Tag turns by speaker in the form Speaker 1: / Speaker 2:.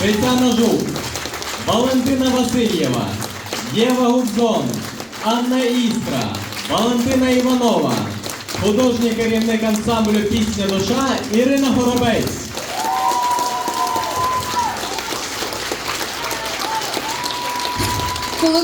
Speaker 1: Тетяна Жук, Валентина Васильєва, Єва Гудзон, Анна Істра, Валентина Іванова, художній керівник ансамблю Пісня душа Ірина Горобець.
Speaker 2: Коли